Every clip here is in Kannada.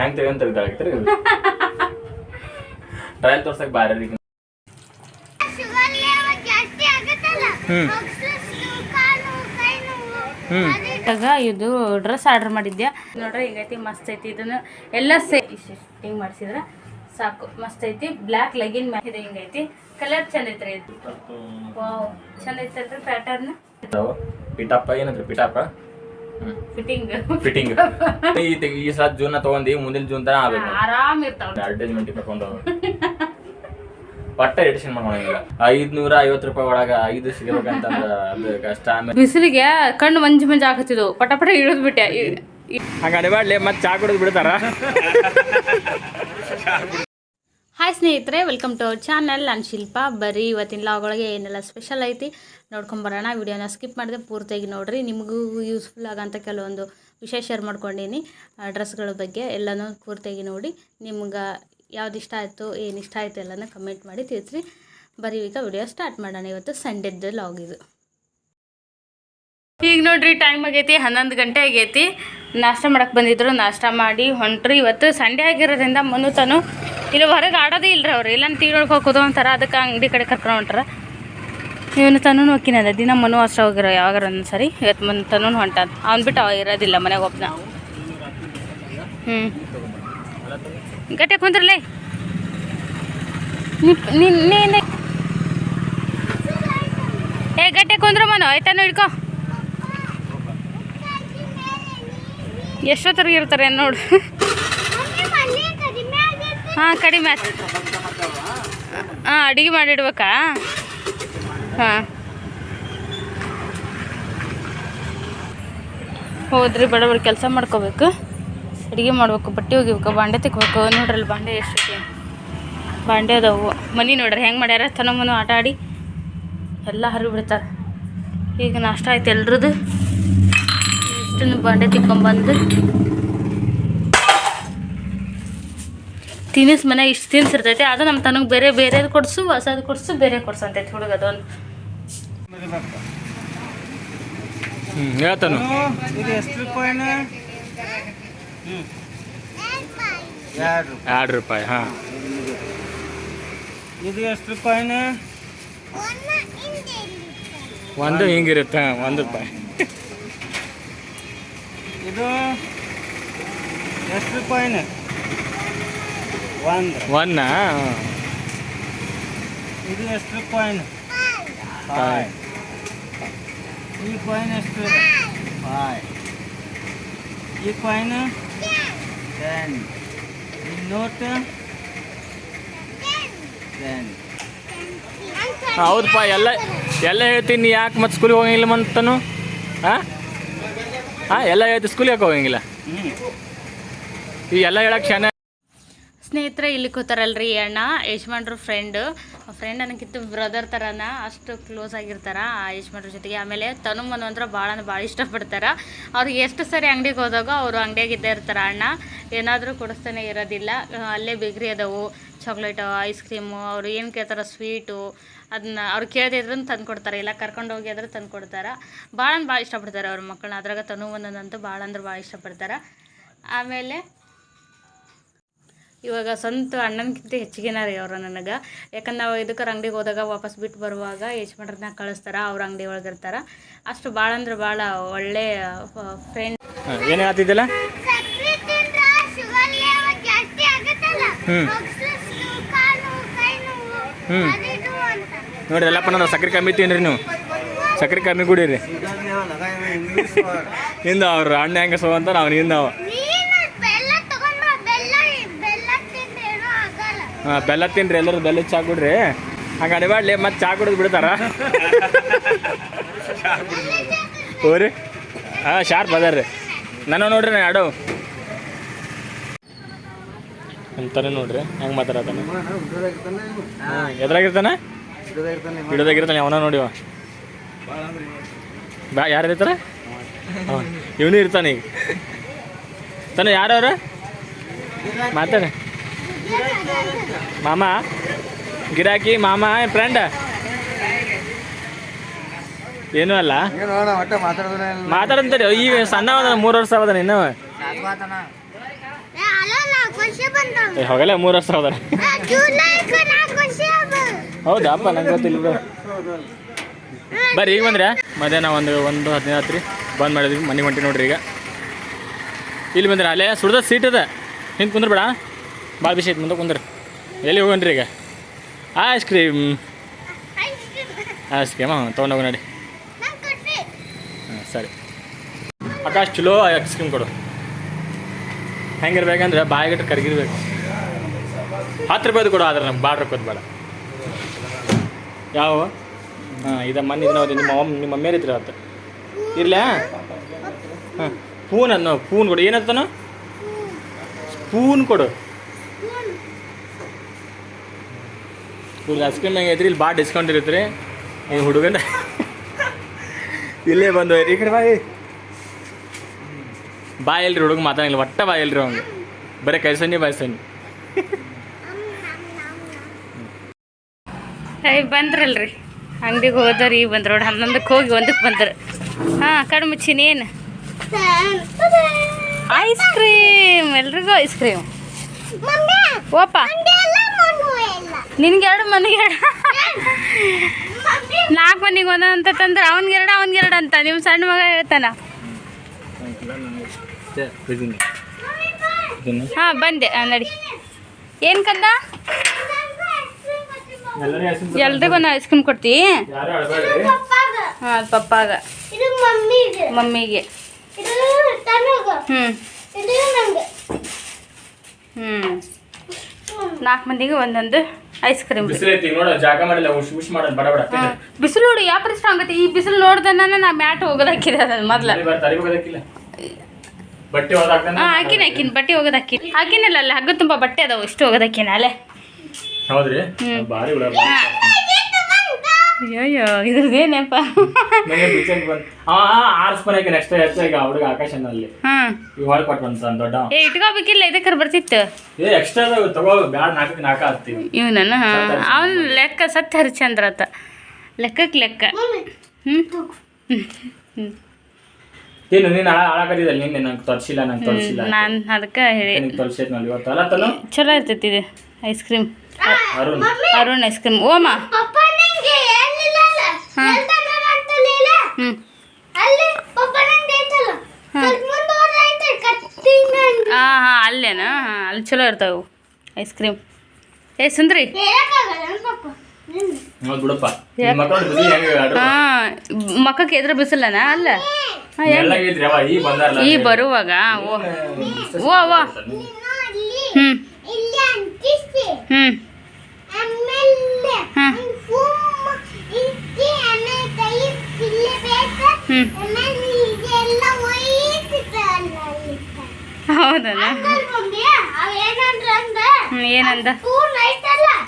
ಹೆಂಗ್ ತೆಗಂತ ತೆಗ್ದಾಕ್ತೀರಿ ಟ್ರಯಲ್ ತೋರ್ಸಕ್ ಬಾರಿ. ಇದು ಡ್ರೆಸ್ ಆರ್ಡರ್ ಮಾಡಿದ್ಯಾ? ನೋಡ್ರಿ ಹಿಂಗೈತಿ ಮಸ್ತ್ ಐತಿ. ಇದನ್ನ ಎಲ್ಲ ಸೇ ಹಿಂಗೆ ಮಾಡಿಸಿದ್ರೆ ಸಾಕು. ಮಸ್ತ್ ಐತಿ. ಬ್ಲ್ಯಾಕ್ ಲೆಗಿನ್ ಇದೆ ಹಿಂಗೈತಿ. ಕಲರ್ ಚಂದ ಐತ್ರಿ ಇದು. ವಾವ್ ಚಂದ ಐತಲ್ರಿ ಪ್ಯಾಟರ್ನ್ ಪಿಟಪ್ಪ ಏನಂದ್ರಿ ಪಿಟಪ್ಪ ಫಿಟ್ಟಿಂಗ್ ಫಿಟ್ಟಿಂಗ್ ಈ ಈ ಸಲ ಜೂನ್ ತಗೊಂಡಿ ಮುಂದಿನ ಜೂನ್ ತನ ಆಗ್ಬೇಕು. ಆರಾಮ್ ಇರ್ತಾವ ಅಡ್ವರ್ಟೈಸ್ಮೆಂಟ್ ಕರ್ಕೊಂಡು ಒಟ್ಟ ಎಡಿಷನ್ ಮಾಡ್ಕೊಳಂಗಿಲ್ಲ. ಐದ್ನೂರ ಐವತ್ತು ರೂಪಾಯಿ ಒಳಗ ಐದು ಸಿಗಬೇಕಂತಂದ್ರ ಅದು ಕಷ್ಟ. ಆಮೇಲೆ ಬಿಸಿಲಿಗೆ ಕಣ್ಣು ಮಂಜು ಮಂಜು ಹಾಕತ್ತಿದ್ವು. ಪಟ ಪಟ ಇಳಿದ್ ಬಿಟ್ಟೆ. ಹಂಗ ಅಡಿಬಾಡ್ಲಿ ಮತ್ತೆ ಚಾ ಕುಡಿದ್ ಬಿಡ್ತಾರ? ಹಾಯ್ ಸ್ನೇಹಿತರೆ ವೆಲ್ಕಮ್ ಟು ಅವರ್ ಚಾನಲ್ ನಾನು ಶಿಲ್ಪ. ಬರೀ ಇವತ್ತಿನ ಲಾಗ್ ಒಳಗೆ ಏನೆಲ್ಲ ಸ್ಪೆಷಲ್ ಐತಿ ನೋಡ್ಕೊಂಬರೋಣ ವಿಡಿಯೋನ ಸ್ಕಿಪ್ ಮಾಡಿದೆ ಪೂರ್ತಿಯಾಗಿ ನೋಡಿರಿ. ನಿಮಗೂ ಯೂಸ್ಫುಲ್ ಆಗೋಂಥ ಕೆಲವೊಂದು ವಿಷಯ ಶೇರ್ ಮಾಡ್ಕೊಂಡೀನಿ. ಡ್ರೆಸ್ಗಳ ಬಗ್ಗೆ ಎಲ್ಲನೂ ಪೂರ್ತಿಯಾಗಿ ನೋಡಿ. ನಿಮ್ಗೆ ಯಾವ್ದು ಇಷ್ಟ ಆಯಿತು, ಏನು ಇಷ್ಟ ಆಯಿತು ಎಲ್ಲನೂ ಕಮೆಂಟ್ ಮಾಡಿ ತಿಳಿಸ್ರಿ. ಬರೀ ಈಗ ವಿಡಿಯೋ ಸ್ಟಾರ್ಟ್ ಮಾಡೋಣ. ಇವತ್ತು ಸಂಡೆದ್ದು ಲಾಗ್ ಇದು. ಈಗ ನೋಡ್ರಿ ಟೈಮ್ ಆಗೈತಿ, ಹನ್ನೊಂದು ಗಂಟೆ ಆಗೈತಿ. ನಾಷ್ಟ ಮಾಡಕ್ಕೆ ಬಂದಿದ್ರು, ನಾಷ್ಟ ಮಾಡಿ ಹೊಂಟ್ರಿ. ಇವತ್ತು ಸಂಡೆ ಆಗಿರೋದ್ರಿಂದ ಮನು ತಾನು ಇಲ್ಲಿ ಹೊರಗೆ ಆಡೋದೇ ಇಲ್ರಿ ಅವ್ರು. ಇಲ್ಲ ತೀಳೊಳಗೆ ಹೋಗೋದು ಅಂತಾರ ಅದಕ್ಕೆ ಅಂಗಡಿ ಕಡೆ ಕರ್ಕೊಂಡು ಹೊಂಟ್ರ. ಇವನು ತನೂ ಹೋಗಿನದ ದಿನ ಮನು ಅಷ್ಟ ಹೋಗಿರೋ ಯಾವಾಗಾರ ಒಂದು ಸರಿ. ಇವತ್ತು ಮನ್ ತನು ಹೊಂಟ ಅವ್ನು ಬಿಟ್ಟು ಅವ ಇರೋದಿಲ್ಲ ಮನೆಗೆ ಒಬ್ಬನ ಹ್ಞೂ ಗಟ್ಟೆ ಕುಂದ್ರಲೇ ನಿನ್ನೆ ಏ, ಗಟ್ಟೆ ಕುಂದ್ರು ಮನು. ಆಯ್ತಾನು ಹಿಡ್ಕೊ ಎಷ್ಟೊತ್ತರಿಗೆ ಇರ್ತಾರೆ ನೋಡು. ಹಾಂ, ಕಡಿಮೆ ಆಯ್ತು ಹಾಂ, ಅಡುಗೆ ಮಾಡಿಡ್ಬೇಕಾ? ಹಾಂ. ಹೋದ್ರಿ ಬಡ ಕೆಲಸ ಮಾಡ್ಕೋಬೇಕು. ಅಡುಗೆ ಮಾಡ್ಬೇಕು, ಬಟ್ಟೆ ಒಗಿಬೇಕು, ಬಾಂಡೆ ತಿಕ್ಬೇಕು. ನೋಡ್ರಲ್ಲ ಬಾಂಡೆ ಎಷ್ಟು ಬಾಂಡೆ ಅದಾವು. ಮನೆ ನೋಡ್ರಿ, ಹೆಂಗೆ ಮಾಡ್ಯಾರ? ತನ ಮನು ಆಟ ಆಡಿ ಎಲ್ಲ ಹರಿಬಿಡ್ತಾರೆ. ಈಗ ನಾಷ್ಟ ಆಯ್ತು ಎಲ್ರದ್ದು ಇಷ್ಟನ್ನು ಬಂಡೆ ತಿಕ್ಕೊಂಬಂದು ತಿನಿಸ್ ಮನೆ ಇಷ್ಟು ತಿನ್ಸಿರ್ತೈತೆ ಅದು ನಮ್ಮ ತನಗೆ ಬೇರೆ ಬೇರೆದು ಕೊಡ್ಸು ಹೊಸದು ಕೊಡ್ಸು ಬೇರೆ ಕೊಡ್ಸು ಅಂತೈತಿ ಹುಡುಗ ಅದೊಂದು ಹೇಳ್ತಾನು. ಎರಡು ಎರಡು ರೂಪಾಯಿ ಹಾ. ಇದು ಎಷ್ಟು ರೂಪಾಯಿನ. ಒಂದು ಹಿಂಗಿರುತ್ತೆ ಹಾಂ ಒಂದು ರೂಪಾಯಿ. ಇದು ಎಷ್ಟು ರೂಪಾಯಿನ ಒಂದು? ಒನ್ನ ಇದು ಎಷ್ಟು ರೂಪಾಯಿನ ಹಾಯ್. ಈ ಕಾಯಿನ್ ಎಷ್ಟು ಫೈವ್. ಈ ಕಾಯಿನ್ ಟೆನ್ ಈ ನೋಟ್ ಟೆನ್ ಹೌದಪ್ಪ ಎಲ್ಲ ಎಲ್ಲ ಹೇಳ್ತೀನಿ ಯಾಕೆ ಮತ್ತೆ ಸ್ಕೂಲಿಗೆ ಹೋಗಂಗಿಲ್ಲ ಮಂತನು ಹಾಂ ಹಾಂ ಎಲ್ಲ ಹೇಳ್ತೀವಿ ಸ್ಕೂಲಿಗೆ ಹೋಗಂಗಿಲ್ಲ ಈ ಎಲ್ಲ ಹೇಳಕ್ಕೆ ಶಾನೆ ಸ್ನೇಹಿತರೆ ಇಲ್ಲಿ ಕೂತಾರಲ್ರಿ ಈ ಅಣ್ಣ, ಯಜಮಾನ್ರ ಫ್ರೆಂಡ್ ಫ್ರೆಂಡ್ ಅನ್ನಕ್ಕಿಂತ ಬ್ರದರ್ ಥರನ ಅಷ್ಟು ಕ್ಲೋಸ್ ಆಗಿರ್ತಾರೆ ಆ ಯಜಮಾನ್ರ ಜೊತೆಗೆ. ಆಮೇಲೆ ತನು ಮನು ಅಂದ್ರೆ ಭಾಳ ಭಾಳ ಇಷ್ಟಪಡ್ತಾರೆ. ಅವ್ರಿಗೆ ಎಷ್ಟು ಸರಿ ಅಂಗಡಿಗೆ ಹೋದಾಗ ಅವರು ಅಂಗಡಿಯಾಗಿದ್ದೇ ಇರ್ತಾರೆ ಅಣ್ಣ. ಏನಾದರೂ ಕೊಡಿಸ್ತಾನೆ ಇರೋದಿಲ್ಲ. ಅಲ್ಲೇ ಬೇಕ್ರಿ ಅದಾವು. ಚಾಕ್ಲೇಟು ಐಸ್ ಕ್ರೀಮು ಅವ್ರು ಏನು ಕೇಳ್ತಾರ ಸ್ವೀಟು ಅದನ್ನ ಅವ್ರು ಕೇಳದೇ ಇದ್ರೂ ತಂದು ಕೊಡ್ತಾರೆ. ಇಲ್ಲ ಕರ್ಕೊಂಡು ಹೋಗಿ ಆದ್ರೆ ತಂದು ಕೊಡ್ತಾರೆ. ಭಾಳ ಭಾಳ ಇಷ್ಟಪಡ್ತಾರೆ ಅವ್ರ ಮಕ್ಕಳನ್ನ ಅದ್ರಾಗ ತನು ಒಂದೊಂದಂತೂ ಭಾಳ ಅಂದ್ರೆ ಭಾಳ ಇಷ್ಟಪಡ್ತಾರೆ. ಆಮೇಲೆ ಇವಾಗ ಸ್ವಂತ ಅಣ್ಣನಕ್ಕಿಂತ ಹೆಚ್ಚಿಗೆನ ರೀ ಅವರು ನನಗೆ. ಯಾಕಂದ್ರೆ ನಾವು ಇದಕ್ಕೆ ಅಂಗಡಿಗೆ ಹೋದಾಗ ವಾಪಸ್ ಬಿಟ್ಟು ಬರುವಾಗ ಯಜಮಾನ್ರನ್ನ ಕಳಿಸ್ತಾರೆ ಅವ್ರ ಅಂಗಡಿ ಒಳಗೆ ಇರ್ತಾರೆ. ಅಷ್ಟು ಭಾಳ ಅಂದ್ರೆ ಭಾಳ ಒಳ್ಳೆ ಫ್ರೆಂಡ್ ಏನು ಅಂತ ನೋಡಿ ಎಲ್ಲಪ್ಪ ನಾನು ಸಕ್ಕರೆ ಕಮ್ಮಿ ತಿನ್ರಿ ನೀವು. ಸಕ್ಕರೆ ಕಮ್ಮಿ ಕುಡೀರಿ. ಹಿಂದ ಅವ್ರು ಅಣ್ಣ ಹೆಂಗೆ ಸೋ ಅಂತ ನಾವು ಹಿಂದ ಅವ ನೀನು ಬೆಲ್ಲ ತಗೊಂಡ್ ಬಾ ಬೆಲ್ಲ ಬೆಲ್ಲ ತಿಂದ್ರೆ ಏನೂ ಆಗಲ್ಲ ಹಾಂ ಬೆಲ್ಲ ತಿನ್ರಿ, ಎಲ್ಲರೂ ಬೆಲ್ಲ ಚಾ ಕುಡ್ರಿ. ಹಂಗೆ ಅಡಿಬಾಡ್ಲಿ ಮತ್ತೆ ಚಾ ಕುಡಿದು ಬಿಡ್ತಾರ. ಹೋರಿ ಹಾಂ, ಶಾರ್ಪ್ ಅದಾರ್ರಿ ನಾನು ನೋಡ್ರಿ ನಾ ಆಡೋ. ಅಂತಾನೆ ನೋಡ್ರಿ, ಹೆಂಗೆ ಮಾತಾಡತಾನೆ ಎದ್ರಾಗಿರ್ತಾನೆ? ಹಿಡಿದಾಗಿರ್ತಾನೆ, ಅವನ ನೋಡಿವ ಬಾ, ಯಾರು ಇವನು ಇರ್ತಾನೆ ಈಗ. ತಾನೆ ಯಾರವ್ರ ಮಾತಾಡ. ಮಾಮ ಗಿರಾಕಿ ಮಾಮ ಫ್ರೆಂಡ್ ಏನು ಅಲ್ಲ. ಮಾತಾಡಂತಾರೆ ಈ ಸಣ್ಣ ಮೂರು ವರ್ಷ ಆಗದ ಇನ್ನು ಹೋಗಲ್ಲ ಮೂರು ವರ್ಷ ಆಗದ ಜುಲೈ ನಾಲ್ಕು ವರ್ಷ ಅದು. ಹೌದಾ ಅಪ್ಪ ನಂಗೆ ಗೊತ್ತಿಲ್ಲ ಬಿಡು. ಬರ್ರಿ ಈಗ ಬಂದ್ರೆ? ಮಧ್ಯಾಹ್ನ ಒಂದು ಒಂದು ಹದಿನೈದು ಹತ್ತು ಬಂದ್ ಮಾಡಿದ್ವಿ ಮನೆಗೆ ಹೊಂಟಿ ನೋಡ್ರಿ ಈಗ. ಇಲ್ಲಿ ಬಂದ್ರೆ? ಅಲ್ಲೇ ಸುಡ್ದ ಸೀಟ್ ಅದ. ಹಿಂಗೆ ಕುಂದ್ರ ಬೇಡ ಭಾಳ ಬಿಸಿ ಐತೆ ಮುಂದೆ ಕುಂದ್ರ. ಎಲ್ಲಿ ಹೋಗನ್ರಿ ಈಗ? Ice cream ice cream. Ice cream ಹಾಂ ತೊಗೊಂಡೋಗ ನೋಡಿ. ಹಾಂ ಸರಿ. ಆಕಾಶ್ ಚಲೋ ಐಸ್ ಕ್ರೀಮ್ ಕೊಡು. ಹೆಂಗಿರ್ಬೇಕಂದ್ರೆ ಬಾಯಿಗಿಟ್ಟು ಕರಗಿರ್ಬೇಕು. ಹತ್ತು ರೂಪಾಯ್ದು ಕೊಡು ಆದ್ರೆ ನಮ್ಗೆ ಭಾಳ ರೊಕ್ಕದ ಬೇಡ. ಯಾವ? ಹಾಂ ಇದು ಮನೆ ಇದನ್ನ ನಿಮ್ಮ ಅಮ್ಮ ನಿಮ್ಮ ಮಮ್ಮಿಯರ್ ಇದ್ರೆ ಅವತ್ತು ಇರ್ಲ? ಹಾಂ. ಪೂನ್ ಅನ್ನೋ ಪೂನ್ ಕೊಡು. ಏನಂತಾನು ಸ್ಪೂನ್ ಕೊಡು. ಹುಡುಗ ಐಸ್ ಕ್ರೀಮ್ ಹೆಂಗೆ ಐತ್ರಿ ಇಲ್ಲಿ ಭಾಳ ಡಿಸ್ಕೌಂಟ್ ಇರುತ್ತೆ ರೀ. ಈ ಹುಡುಗನ ಇಲ್ಲೇ ಬಂದು ಈ ಕಡೆ ಬಾಯಿ ಬಾಯ್ ಇಲ್ರಿ ಹುಡುಗ ಮಾತಾಡಿಲ್ಲ ಒಟ್ಟ ಬಾಯ್ ಇಲ್ರಿ ಅವ್ನು ಬರೀ ಕೈ ಸನ್ನಿ ಬಾಯ್ ಸನ್ನಿ. ಏಯ್ ಬಂದ್ರಲ್ರಿ. ಅಂಗಡಿಗೆ ಹೋದವ್ರು ಈಗ ಬಂದ್ರು. ನೋಡಿ ಹನ್ನೊಂದಕ್ಕೆ ಹೋಗಿ ಒಂದಕ್ಕೆ ಬಂದ್ರು. ಹಾಂ ಕಡಿಮೆ ಏನು? ಐಸ್ ಕ್ರೀಮ್ ಎಲ್ರಿಗೂ ಐಸ್ ಕ್ರೀಮ್ ಓಪ ಮಂಡೆ ಎಲ್ಲ ಮಣ್ಣು ಎಲ್ಲ. ನಿನ್ಗೆ ಎರಡು ಮನೆಗೆ ಎರಡು ನಾಲ್ಕು ಮನೆಗೆ ಒಂದ ಅಂತ ತಂದ್ರೆ ಅವನ್ಗೆ ಎರಡು ಅವನ್ಗೆ ಎರಡು ಅಂತ. ನಿಮ್ಮ ಸಣ್ಣ ಮಗ ಹೇಳ್ತಾನ. ಹಾಂ, ಬಂದೆ. ನಡಿ. ಏನು ಕಂದ ಎಲ್ರಿಗೂ ಒಂದು ಐಸ್ ಕ್ರೀಮ್ ಕೊಡ್ತೀ. ಹಾಂ ಪಪ್ಪಾಗ. ಮಮ್ಮಿಗೆ. ಹ್ಞೂ ಹ್ಞೂ ನಾಲ್ಕು ಮಂದಿಗೆ ಒಂದೊಂದು ಐಸ್ ಕ್ರೀಮ್ ಬಿಸಿಲೈತಿ ನೋಡ ಜಾಗ ಮಾಡಿಲ್ಲ ಉಶ್ ಉಶ್ ಮಾಡೋದು ಬಡ ಬಡ ಬಿಸಿಲು ನೋಡಿ ಯಾವ ಸ್ಟ್ರಾಂಗ್ ಐತಿ? ಈ ಬಿಸಿಲು ನೋಡ್ದನ ನಾ ಮ್ಯಾಟ್ ಹೋಗೋದಾಕಿದೆ ಅದನ್ನ ಮೊದ್ಲ. ಬಟ್ಟೆ ಹಾಕಿನ ಹಾಕಿನ ಬಟ್ಟೆ ಹೋಗೋದು ಹಾಕಿನ ಹಾಕಿನಲ್ಲ ಅಲ್ಲಿ ಹಗ್ಗ ತುಂಬ ಬಟ್ಟೆ ಅದಾವ ಇಷ್ಟು ಹೋಗೋದಕ್ಕಿನ ಅಲ್ಲೇ. ಹೌದ್ರಿ? ಭಾರಿ ಅಯ್ಯೋ ಇದ್ರದ್ದೇನಪ್ಪ ನನಗೆ ನೆಕ್ಸ್ಟ್ ಹುಡುಗ ಹಾಂ. ಈಗ ಬಂತ ದೊಡ್ಡ ಏ ಇಟ್ಕೋಬೇಕಿಲ್ಲ ಇದಕ್ಕೆ ಬರ್ತಿತ್ತು. ಏ ಎಕ್ಸ್ಟ್ರಾ ತಗೋ ಬ್ಯಾಡ ನಾಲ್ಕ ಅವನು ಲೆಕ್ಕ ಸತ್ಯ ಹರಿಚಂದ್ರ ಆತ. ಲೆಕ್ಕಕ್ಕೆ ಲೆಕ್ಕ. ಹ್ಞೂ ಹ್ಞೂ ಏನು ನೀನು ಹಾಳಾಕತ್ತಿದ್ದಲ್ಲ ನಿನ್ನೆ ನಂಗೆ ತೋರಿಸಿಲ್ಲ ನಂಗೆ ತೋರಿಸಿಲ್ಲ ನಾನು ಅದಕ್ಕೆ ಹೇಳಿ. ನೋಡಿ ಇವತ್ತು. ಅಲ್ಲ ಚಲೋ ಇರ್ತೈತಿ ಇದು ice cream. Arun. Arun ice cream. ಓಮ. ಹಾಂ. ಹಾಂ. ಅಲ್ಲೇನಾ? ಹಾಂ ಅಲ್ಲಿ ಚಲೋ ಇರ್ತಾವೆ ಐಸ್ ಕ್ರೀಮ್ ಏ ಸುಂದ್ರಿ. ಮಕ್ಕಕ್ಕೆ ಎದ್ರ ಬಿಸಿಲನ? ಅಲ್ಲ. ಈ ಬರುವಾಗ? ಓ. ಓ ಓ ಹ್ಞೂ ಇಲ್ಲಿ ಹ್ಞೂ ಹ್ಞೂ ಹ್ಞೂ ಏನಂದ?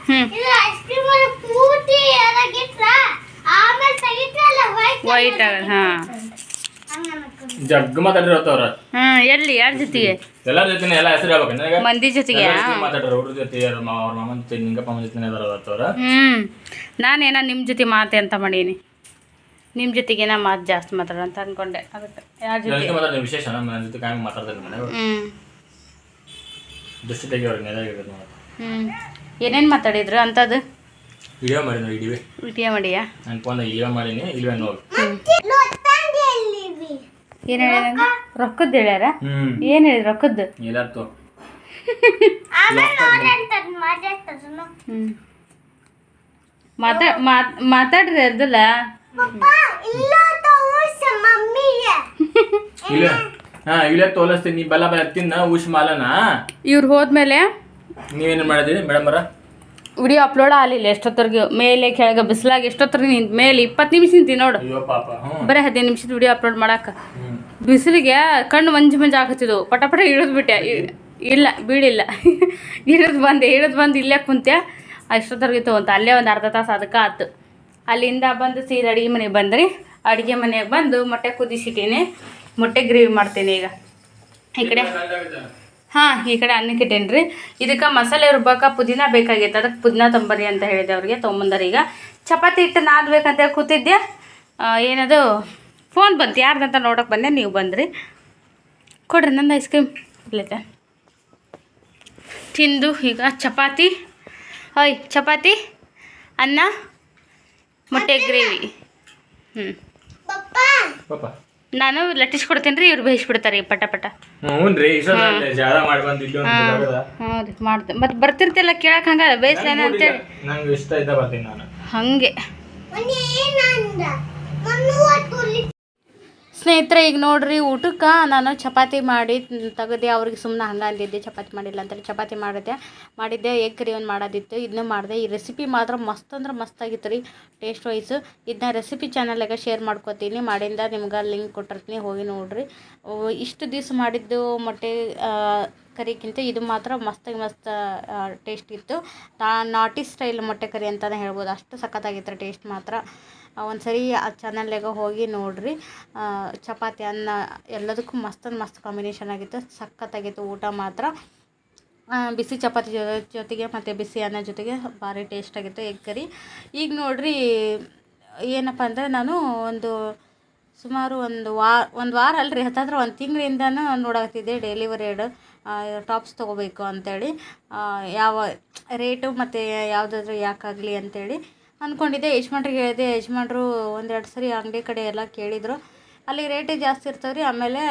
ಹ್ಮ್. ವೈಟ್ ವೈಟ್ ಆಗ ಹಾಂ. ಜಗ್ ಮಾತಾಡಿರತ್ತವ್ರ. ಹ್ಮ್ ಹಾಂ ಎಲ್ಲಿ? ಯಾರ ಜೊತೆಗೆ? ಎಲ್ಲರ ಜೊತೆ ಎಲ್ಲ ಹೆಸರು ಹೇಳ್ಬೇಕು ನನಗೆ? ಮಂದಿ ಜೊತೆಗೆ ಮಾತಾಡ್ರ ಹುಡುಗ ಜೊತೆ ಅವ್ರ ಮಾವ ಅವ್ರ ಮಾಮನ ಜೊತೆ ನಿಂಗಪ್ಪ ಜೊತೆ ಹ್ಞೂ ನಾನೇನ ನಿಮ್ಮ ಜೊತೆ ಮಾತೆ ಅಂತ ಮಾಡೀನಿ. ನಿಮ್ಮ ಜೊತೆಗೆ ನಾ ಮಾತು ಜಾಸ್ತಿ ಮಾತಾಡೋ ಅಂತ ಅನ್ಕೊಂಡೆ. ಅದಕ್ಕೆ ಯಾರ ಜೊತೆ ವಿಶೇಷ ಕಾಯಂ ಮಾತಾಡ್ತಾರೆ ಹ್ಞೂ ಏನೇನು ಮಾತಾಡಿದ್ರು ಅಂಥದ್ದು ವಿಡಿಯೋ ಮಾಡಿ ನೋಡಿ ವಿಡಿಯೋ ಮಾಡಿಯಾ? ನನ್ನ ಫೋನ್ ವಿಡಿಯೋ ಮಾಡೀನಿ ಇಲ್ವೇ ನೋಡಿ. ಏನು ಹೇಳಿದ ರೊಕ್ಕದ್ದು ಹೇಳ್ಯಾರ? ಹ್ಮ್. ಏನು ಹೇಳಿದ್ರು ರೊಕ್ಕದ್ದು? ಎಲ್ಲಾರ್ತು ಹ್ಞೂ ಮಾತಾ ಮಾತ್ ಮಾತಾಡ್ರಿ ಅದಲ್ಲ ಇಲ್ಲ ಹಾ ಇಲ್ಲೇ ತೋಲಸ್ತೀನಿ ನೀ ಬಲ ಬಲ ತಿನ್ನ ಉಷ್ ಮಾಲನ? ಇವ್ರು ಹೋದ್ಮೇಲೆ ನೀವೇನು ಮಾಡಿದ್ರಿ ಮೇಡಮ್ ಬರ ವಿಡಿಯೋ ಅಪ್ಲೋಡ್ ಆಗಲಿಲ್ಲ ಎಷ್ಟೊತ್ತರ್ಗೆ. ಮೇಲೆ ಕೆಳಗೆ ಬಿಸಿಲಾಗಿ ಎಷ್ಟೊತ್ತರ್ಗೆ ನಿಂತ ಮೇಲೆ ಇಪ್ಪತ್ತು ನಿಮಿಷ ನಿಂತಿ ನೋಡು. ಅಯ್ಯೋ ಪಾಪ ಹ್ಞೂ ಬರೀ ಹದಿನೈದು ನಿಮಿಷದ ವಿಡಿಯೋ ಅಪ್ಲೋಡ್ ಮಾಡಕ್ಕೆ ಹ್ಮ್. ಬಿಸಿಲಿಗೆ ಕಣ್ಣು ಮಂಜು ಮಂಜು ಹಾಕತ್ತಿದ್ವು ಪಟ ಪಟ ಇಳಿದ್ಬಿಟ್ಟೆ ಇ- ಇಲ್ಲ ಬೀಳಿಲ್ಲ. ಇಳಿದು ಬಂದೆ ಇಳಿದು ಬಂದು ಇಲ್ಲೇ ಕುಂತೆ ಅಷ್ಟೊತ್ತರ್ಗಿತ್ತು ಅಂತ ಅಲ್ಲೇ ಒಂದು ಅರ್ಧ ತಾಸು ಅದಕ್ಕೆ ಆತು. ಅಲ್ಲಿಂದ ಬಂದು ಸೀದ ಅಡುಗೆ ಮನೆಗೆ ಬಂದ್ರಿ. ಅಡುಗೆ ಮನೆಗೆ ಬಂದು ಮೊಟ್ಟೆ ಕುದಿಸಿಟ್ಟೀನಿ ಮೊಟ್ಟೆ ಗ್ರೇವಿ ಮಾಡ್ತೀನಿ ಈಗ. ಈ ಕಡೆ ಹಾಂ, ಈ ಕಡೆ ಅನ್ನಕ್ಕೆ ಇಟ್ಟೇನಿ ರೀ ಇದಕ್ಕೆ ಮಸಾಲೆ ರುಬ್ಬಕ್ಕೆ ಪುದೀನ ಬೇಕಾಗಿತ್ತು. ಅದಕ್ಕೆ ಪುದೀನ ತೊಂಬರಿ ಅಂತ ಹೇಳಿದೆ ಅವ್ರಿಗೆ, ತೊಗೊಂಬಂದಾರ ಈಗ. ಚಪಾತಿ ಹಿಟ್ಟು ನಾದ್ಬೇಕಂತ ಕೂತಿದ್ದೆ. ಏನದು? ಫೋನ್ ಬಂತು. ಯಾರ್ದಂತ ನೋಡೋಕೆ ಬಂದೆ. ನೀವು ಬಂದ್ರಿ. ಕೊಡ್ರಿ ನಂದು ಐಸ್ ಕ್ರೀಮ್. ಇಲ್ಲೈತೆ. ತಿಂದು ಈಗ ಚಪಾತಿ. ಹೊಯ್ ಚಪಾತಿ ಅನ್ನ ಮೊಟ್ಟೆ ಗ್ರೇವಿ. ಹ್ಞೂ ನಾನು ಪಾಪ ನಾನು ಲಟ್ಟಿಸ್ಕೊಡ್ತೀನಿ ರೀ ಇವ್ರು ಬೇಯಿಸ್ಬಿಡ್ತಾರೆ ಪಟ ಪಟ. ಹ್ಞೂ ರೀ ಮಾಡಿ ಬಂದಿದ್ದು ಹಾಂ. ರೀ ಮಾಡ್ದೆ. ಮತ್ತೆ ಬರ್ತಿರ್ತಿಲ್ಲ ಕೇಳಕ್ಕೆ ಹಂಗಲ್ಲ ಬೇಯಿಸ್ಲೇನ ಅಂತೇಳಿ ನಂಗೆ ಇಷ್ಟ ಇದ್ದ ಬರ್ತೀನಿ ನಾನು. ಹಾಗೆ ಮನೆ ಏನಂದ ಮಣ್ಣು ಹೊತ್ಕೊಲ್ಲಿ ಸ್ನೇಹಿತರೆ, ಈಗ ನೋಡ್ರಿ, ಊಟಕ್ಕೆ ನಾನು ಚಪಾತಿ ಮಾಡಿ ತೆಗೆದೆ, ಅವ್ರಿಗೆ ಸುಮ್ಮನೆ ಹಂಗೆ ಅಂದಿದ್ದೆ, ಚಪಾತಿ ಮಾಡಿಲ್ಲ ಅಂತೇಳಿ ಚಪಾತಿ ಮಾಡಿದ್ದೆ ಮಾಡಿದ್ದೆ ಎಗ್ ಕರಿ ಒಂದು ಮಾಡೋದಿತ್ತು ಇದನ್ನ ಮಾಡಿದೆ. ಈ ರೆಸಿಪಿ ಮಾತ್ರ ಮಸ್ತ್ ಅಂದ್ರೆ ಮಸ್ತ್ ಆಗಿತ್ತು ರೀ ಟೇಸ್ಟ್ ವೈಸ್ ಇದನ್ನ ರೆಸಿಪಿ ಚಾನಲ್ಗೆ ಶೇರ್ ಮಾಡ್ಕೋತೀನಿ, ಮಾಡಿಂದ ನಿಮ್ಗೆ ಲಿಂಕ್ ಕೊಟ್ಟಿರ್ತೀನಿ, ಹೋಗಿ ನೋಡ್ರಿ. ಇಷ್ಟು ದಿವಸ ಮಾಡಿದ್ದು ಮೊಟ್ಟೆ ಕರಿಗಿಂತ ಇದು ಮಾತ್ರ ಮಸ್ತಾಗಿ ಮಸ್ತ್ ಟೇಸ್ಟ್ ಇತ್ತು. ನಾಟಿ ಸ್ಟೈಲ್ ಮೊಟ್ಟೆ ಕರಿ ಅಂತಲೇ ಹೇಳ್ಬೋದು, ಅಷ್ಟು ಸಖತ್ತಾಗಿತ್ತು ಟೇಸ್ಟ್ ಮಾತ್ರ. ಒಂದು ಸರಿ ಆ ಚಾನಲ್ನಾಗ ಹೋಗಿ ನೋಡ್ರಿ. ಚಪಾತಿ ಅನ್ನ ಎಲ್ಲದಕ್ಕೂ ಮಸ್ತ್ ಮಸ್ತ್ ಕಾಂಬಿನೇಷನ್ ಆಗಿತ್ತು. ಸಖತ್ತಾಗಿತ್ತು ಊಟ ಮಾತ್ರ. ಬಿಸಿ ಚಪಾತಿ ಜೊತೆಗೆ ಮತ್ತು ಬಿಸಿ ಅನ್ನ ಜೊತೆಗೆ ಭಾರಿ ಟೇಸ್ಟ್ ಆಗಿತ್ತು ಎಗ್ ಕರಿ ಈಗ ನೋಡ್ರಿ ಏನಪ್ಪ ಅಂದರೆ ನಾನು ಒಂದು ಸುಮಾರು ಒಂದು ವಾರ ಒಂದು ವಾರ ಅಲ್ಲರಿ ಹತ್ತಾದ್ರೆ ಒಂದು ತಿಂಗಳಿಂದನೂ ಡೆಲಿವರಿ ಎರಡು ಟಾಪ್ಸ್ ತೊಗೋಬೇಕು ಅಂತೇಳಿ. ಆ, ಯಾವ ರೇಟು ಮತ್ತು ಯಾವುದಾದ್ರೂ ಯಾಕಾಗಲಿ ಅಂತೇಳಿ. ಅಂದ್ಕೊಂಡಿದ್ದೆ ಯಜಮಾನ್ರಿಗೆ ಹೇಳಿದೆ, ಯಜಮಾನ್ರು ಒಂದೆರಡು ಸರಿ ಅಂಗಡಿ ಕಡೆ ಎಲ್ಲ ಕೇಳಿದರು. ಅಲ್ಲಿ ರೇಟೇ ಜಾಸ್ತಿ ಇರ್ತಾವೆ ರೀ ಆಮೇಲೆ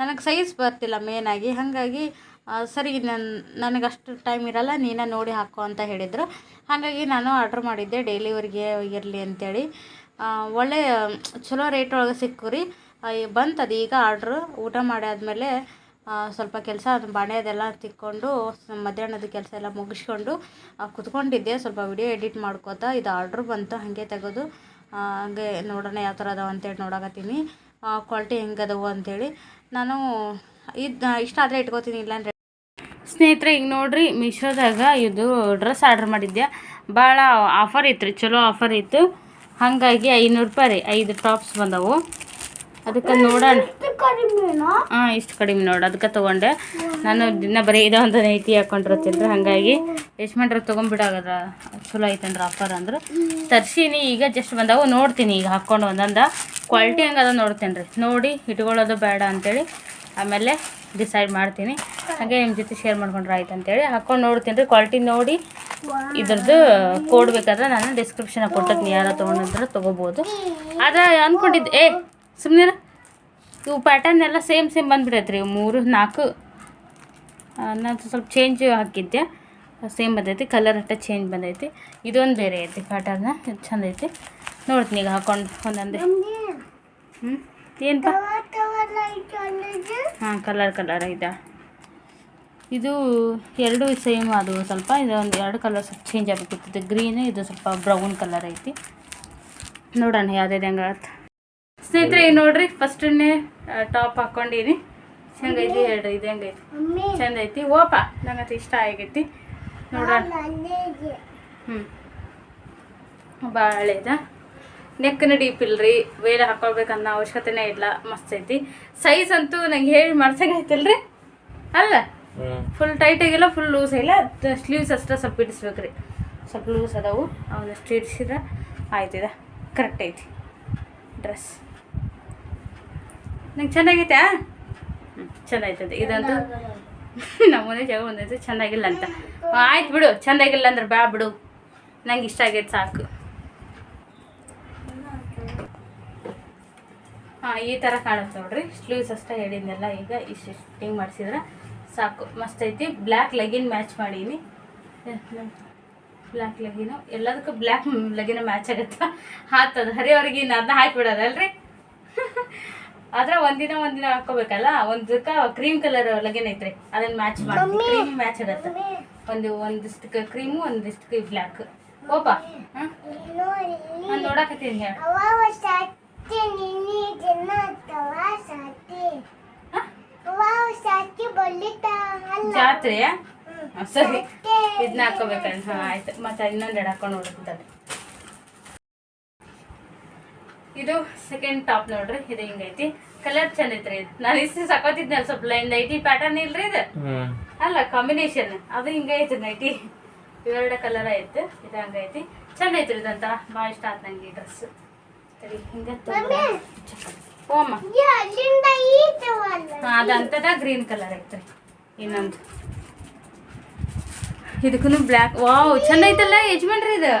ನನಗೆ ಸೈಜ್ ಬರ್ತಿಲ್ಲ ಮೇನಾಗಿ ಹಾಗಾಗಿ ಸರಿ ನನ್ನ ನನಗೆ ಅಷ್ಟು ಟೈಮ್ ಇರಲ್ಲ, ನೀನೇ ನೋಡಿ ಹಾಕು ಅಂತ ಹೇಳಿದರು. ಹಾಗಾಗಿ ನಾನು ಆರ್ಡ್ರ್ ಮಾಡಿದ್ದೆ. ಡೆಲಿವರಿಗೆ ಇರಲಿ ಅಂತೇಳಿ. ಒಳ್ಳೆ, ಚಲೋ ರೇಟ್ ಒಳಗೆ ಸಿಕ್ಕು ರೀ. ಬಂತು ಅದು ಈಗ ಆರ್ಡ್ರು ಊಟ ಮಾಡಾದ್ಮೇಲೆ ಸ್ವಲ್ಪ ಕೆಲಸ ಬಾಣೆ ಅದೆಲ್ಲ ತಿಕ್ಕೊಂಡು ಮಧ್ಯಾಹ್ನದ ಕೆಲಸ ಎಲ್ಲ ಮುಗಿಸ್ಕೊಂಡು ಕುತ್ಕೊಂಡಿದ್ದೆ. ಸ್ವಲ್ಪ ವಿಡಿಯೋ ಎಡಿಟ್ ಮಾಡ್ಕೋತಾ ಇದು ಆರ್ಡ್ರ್ ಬಂತು, ಹಾಗೆ ತೆಗೆದು ಹಾಗೆ ನೋಡೋಣ ಯಾವ ಥರ ಅದಾವ ಅಂತೇಳಿ ನೋಡಕತ್ತೀನಿ. ಕ್ವಾಲಿಟಿ ಹೆಂಗೆ ಅದಾವು ಅಂತೇಳಿ ನಾನು ಇದು ಇಷ್ಟ ಆದರೆ ಇಟ್ಕೋತೀನಿ, ಇಲ್ಲಾಂದ್ರೆ ಸ್ನೇಹಿತರೆ ಈಗ ನೋಡ್ರಿ, ಮೀಶೋದಾಗ ಇದು ಡ್ರೆಸ್ ಆರ್ಡ್ರ್ ಮಾಡಿದ್ದೆ ಭಾಳ ಆಫರ್ ಇತ್ತು ರೀ ಚಲೋ ಆಫರ್ ಇತ್ತು. ಹಾಗಾಗಿ ಐನೂರು ರೂಪಾಯಿ ರೀ, ಐದು ಟಾಪ್ಸ್ ಬಂದವು. ಅದಕ್ಕೆ ನೋಡೋಣ. ಹಾಂ ಇಷ್ಟು ಕಡಿಮೆ ನೋಡಿ. ಅದಕ್ಕೆ ತೊಗೊಂಡೆ. ನಾನು ದಿನ ಬರೀ ಇದೋ ಒಂದು ನೈತಿ ಹಾಕೊಂಡಿರ್ತೀನಿ ಹಾಗಾಗಿ ಮಾಡ್ರೆ ತೊಗೊಂಬಿಡಾಗದ ಚಲೋ ಐತಂದ್ರೆ ಆಫರ್ ಅಂದ್ರೆ. ತರ್ಸೀನಿ ಈಗ ಜಸ್ಟ್ ಬಂದಾವು. ನೋಡ್ತೀನಿ ಈಗ ಹಾಕ್ಕೊಂಡು ಒಂದೊಂದ. ಕ್ವಾಲಿಟಿ ಅದ ನೋಡ್ತೀನಿ ರೀ ನೋಡಿ ಇಟ್ಕೊಳ್ಳೋದು ಬೇಡ ಅಂತೇಳಿ ಆಮೇಲೆ ಡಿಸೈಡ್ ಮಾಡ್ತೀನಿ. ಹಾಗೆ ನಿಮ್ಮ ಜೊತೆ ಶೇರ್ ಮಾಡ್ಕೊಂಡ್ರೆ ಆಯ್ತು ಅಂತೇಳಿ ಹಾಕ್ಕೊಂಡು ನೋಡ್ತೀನಿ ರೀ ಕ್ವಾಲಿಟಿ ನೋಡಿ ಇದ್ರದ್ದು ಕೋಡ್ ಬೇಕಾದ್ರೆ ನಾನು ಡಿಸ್ಕ್ರಿಪ್ಷನ್ ಕೊಟ್ಟಿದ್ದೀನಿ ಯಾರು ತೊಗೊಂಡಿದ್ರೆ ತೊಗೋಬೋದು. ಆದರೆ ಅಂದ್ಕೊಂಡಿದ್ದೆ ಏ ಸುಮ್ಮನೆ ಇವು ಪ್ಯಾಟರ್ನ್ ಎಲ್ಲ ಸೇಮ್ ಸೇಮ್ ಬಂದ್ಬಿಡೈತೆ ರೀ. ಮೂರು, ನಾಲ್ಕು ನಾನು ಸ್ವಲ್ಪ ಚೇಂಜ್ ಹಾಕಿದ್ದೆ. ಸೇಮ್ ಬಂದೈತಿ ಕಲರ್ ಅಷ್ಟೇ ಚೇಂಜ್ ಬಂದೈತಿ. ಇದೊಂದು ಬೇರೆ ಐತಿ ಪ್ಯಾಟರ್ನ ಚಂದ ಐತಿ. ನೋಡ್ತೀನಿ ಈಗ ಹಾಕೊಂಡು ಒಂದೊಂದೇ. ಹ್ಞೂ ಏನಪ್ಪ ಹಾಂ ಕಲರ್ ಕಲರ್ ಇದೆ. ಇದು ಎರಡು ಸೇಮ್ ಅದು ಸ್ವಲ್ಪ. ಇದೊಂದು ಎರಡು ಕಲರ್ ಸ್ವಲ್ಪ ಚೇಂಜ್ ಆಗಬೇಕಿತ್ತು ಗ್ರೀನ್ ಇದು ಸ್ವಲ್ಪ ಬ್ರೌನ್ ಕಲರ್ ಐತಿ. ನೋಡೋಣ ಯಾವುದೇ ಹೆಂಗಾಗತ್ತೆ ಸ್ನೇಹಿತರೆ ನೋಡ್ರಿ ಫಸ್ಟನ್ನೇ ಟಾಪ್ ಹಾಕ್ಕೊಂಡೀನಿ ಹೆಂಗೈತಿ ಹೇಳ್ರಿ ಇದು ಹೆಂಗೈತಿ? ಚಂದ ಐತಿ ಓಪ ನನಗೆ ಇಷ್ಟ ಆಗೈತಿ. ನೋಡೋಣ. ಹ್ಞೂ ಭಾಳ ಹಳೇದ ನೆಕ್ಕನ ಡೀಪ್ ಇಲ್ರಿ ಬೇರೆ ಹಾಕೊಳ್ಬೇಕನ್ನೋ ಅವಶ್ಯಕತೆನೇ ಇಲ್ಲ ಮಸ್ತ್ ಐತಿ. ಸೈಜ್ ಅಂತೂ ನಂಗೆ ಹೇಳಿ ಮಾಡ್ಸಂಗೈತಿಲ್ರಿ ಅಲ್ಲ? ಫುಲ್ ಟೈಟ್ ಆಗಿಲ್ಲ ಫುಲ್ ಲೂಸ್ ಇಲ್ಲ ಸ್ಲೀವ್ಸ್ ಅಷ್ಟೇ ಸ್ವಲ್ಪ ಇಡಿಸ್ಬೇಕ್ರಿ. ಸ್ವಲ್ಪ ಲೂಸ್ ಅದಾವು ಅವನಷ್ಟು ಇಡಿಸಿದ್ರೆ ಆಯ್ತಿದ ಕರೆಕ್ಟ್ ಐತಿ. ಡ್ರೆಸ್ ನಂಗೆ ಚೆನ್ನಾಗೈತೆ ಚೆನ್ನಾಗೈತದೆ ಇದಂತೂ ನಮ್ಮನೆ ಜಾಗ ಒಂದೈತೆ ಚೆನ್ನಾಗಿಲ್ಲ ಅಂತ. ಆಯ್ತು ಬಿಡು ಚೆನ್ನಾಗಿಲ್ಲ ಅಂದ್ರೆ ಬ್ಯಾ ಬಿಡು. ನಂಗೆ ಇಷ್ಟ ಆಗೈತೆ ಸಾಕು. ಹಾಂ ಈ ಥರ ಕಾಣುತ್ತೆ ನೋಡ್ರಿ. ಸ್ಲೀವ್ಸ್ ಅಷ್ಟೇ ಹೇಳಿದ್ನೆಲ್ಲ ಈಗ ಇಷ್ಟು ಹಿಂಗೆ ಮಾಡಿಸಿದ್ರೆ ಸಾಕು. ಮಸ್ತ್ ಐತಿ. ಬ್ಲ್ಯಾಕ್ ಲೆಗಿನ್ ಮ್ಯಾಚ್ ಮಾಡೀನಿ. Black legging. ಎಲ್ಲದಕ್ಕೂ ಬ್ಲ್ಯಾಕ್ ಲೆಗಿನ ಮ್ಯಾಚ್ ಆಗುತ್ತೆ? ಹಾಕ್ತದೆ ಹರಿಯವ್ರಿಗೆ ಇನ್ನು ಅದನ್ನ ಹಾಕಿಬಿಡೋದಲ್ರಿ? ಆದ್ರೆ ಒಂದಿನ ಒಂದಿನ ಹಾಕೋಬೇಕಲ್ಲ ಒಂದಕ್ಕ ಕ್ರೀಮ್ ಕಲರ್ ಲಗೇನ್ ಐತ್ರಿ ಅದನ್ನ ಮ್ಯಾಚ್ ಮಾಡ್ತೀವಿ. ಕ್ರೀಮ್ ಮ್ಯಾಚ್ ಆಗತ್ತೆ ಒಂದು ಒಂದಿಷ್ಟು ಕ್ರೀಮು ಒಂದಿಷ್ಟು ಬ್ಲ್ಯಾಕ್ ಓಪ ನಾನು ನೋಡಕತ್ತೀನಿ ಹೇಳಿ. ಜಾತ್ರೆ ಸರಿ. ಇದನ್ನ ಹಾಕೋಬೇಕಂತ ಹಾಂ ಆಯ್ತು. ಮತ್ತೆ ಇನ್ನೊಂದೆರಡು ಹಾಕೊಂಡು ನೋಡ್ತಾರೆ ಇದು ಸೆಕೆಂಡ್ ಟಾಪ್ ನೋಡ್ರಿ ಇದು ಹಿಂಗೈತಿ? ಕಲರ್ ಚಂದ ಐತ್ರಿ ನಾನು ಇಷ್ಟು ಸಾಕೋತಿದ್ನಲ್ಲ ಸ್ವಲ್ಪ ಲೈನ್ ನೈಟಿ ಪ್ಯಾಟರ್ನ್ ಇಲ್ರಿ ಇದು? ಅಲ್ಲ ಕಾಂಬಿನೇಷನ್ ಅದು ಹಿಂಗೈತಿ ನೈಟಿ ಇವೆರಡು ಕಲರ್ ಐತೆ ಇದು ಹಂಗೈತಿ. ಚಂದ ಐತ್ರಿ ಇದಂತ. ಭಾಳ ಇಷ್ಟ ಆಯ್ತು ನಂಗೆ ಈ ಡ್ರೆಸ್ ಸರಿ ಹಿಂಗೆ ಓಮ್ಮ ಅಲ್ಲಿಂದ ಈತವಲ್ಲ ಹಾಂ ಅದು ಗ್ರೀನ್ ಕಲರ್ ಐತ್ರಿ. ಇನ್ನೊಂದು. ಇದಕ್ಕೂ ಬ್ಲ್ಯಾಕ್ ವಾವ್ ಚಂದ ಐತಲ್ಲ ಯಜಮಾನ್ರಿ ಇದು.